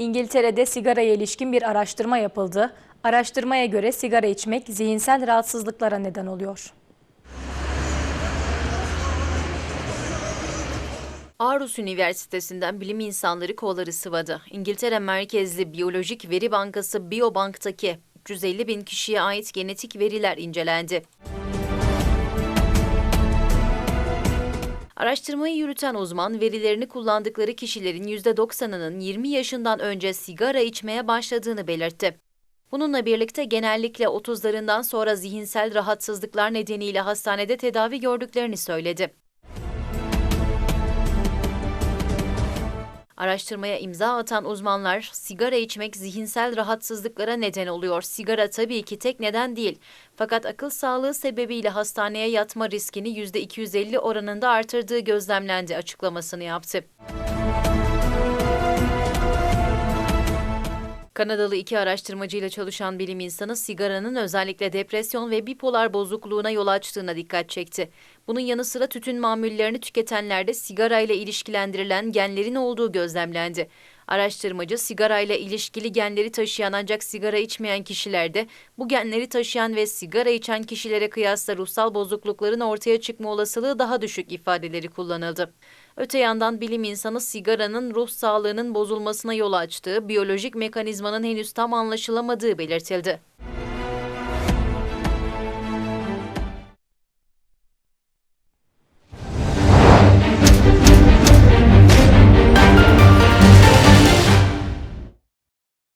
İngiltere'de sigaraya ilişkin bir araştırma yapıldı. Araştırmaya göre sigara içmek zihinsel rahatsızlıklara neden oluyor. Aarhus Üniversitesi'nden bilim insanları kolları sıvadı. İngiltere merkezli biyolojik veri bankası Biobank'taki 350 bin kişiye ait genetik veriler incelendi. Araştırmayı yürüten uzman verilerini kullandıkları kişilerin %90'ının 20 yaşından önce sigara içmeye başladığını belirtti. Bununla birlikte genellikle 30'larından sonra zihinsel rahatsızlıklar nedeniyle hastanede tedavi gördüklerini söyledi. Araştırmaya imza atan uzmanlar, sigara içmek zihinsel rahatsızlıklara neden oluyor. Sigara tabii ki tek neden değil. Fakat akıl sağlığı sebebiyle hastaneye yatma riskini %250 oranında artırdığı gözlemlendi açıklamasını yaptı. Kanadalı iki araştırmacıyla çalışan bilim insanı sigaranın özellikle depresyon ve bipolar bozukluğuna yol açtığına dikkat çekti. Bunun yanı sıra tütün mamullerini tüketenlerde sigarayla ilişkilendirilen genlerin olduğu gözlemlendi. Araştırmacı sigarayla ilişkili genleri taşıyan ancak sigara içmeyen kişilerde bu genleri taşıyan ve sigara içen kişilere kıyasla ruhsal bozuklukların ortaya çıkma olasılığı daha düşük ifadeleri kullanıldı. Öte yandan bilim insanı sigaranın ruh sağlığının bozulmasına yol açtığı biyolojik mekanizmanın henüz tam anlaşılamadığı belirtildi.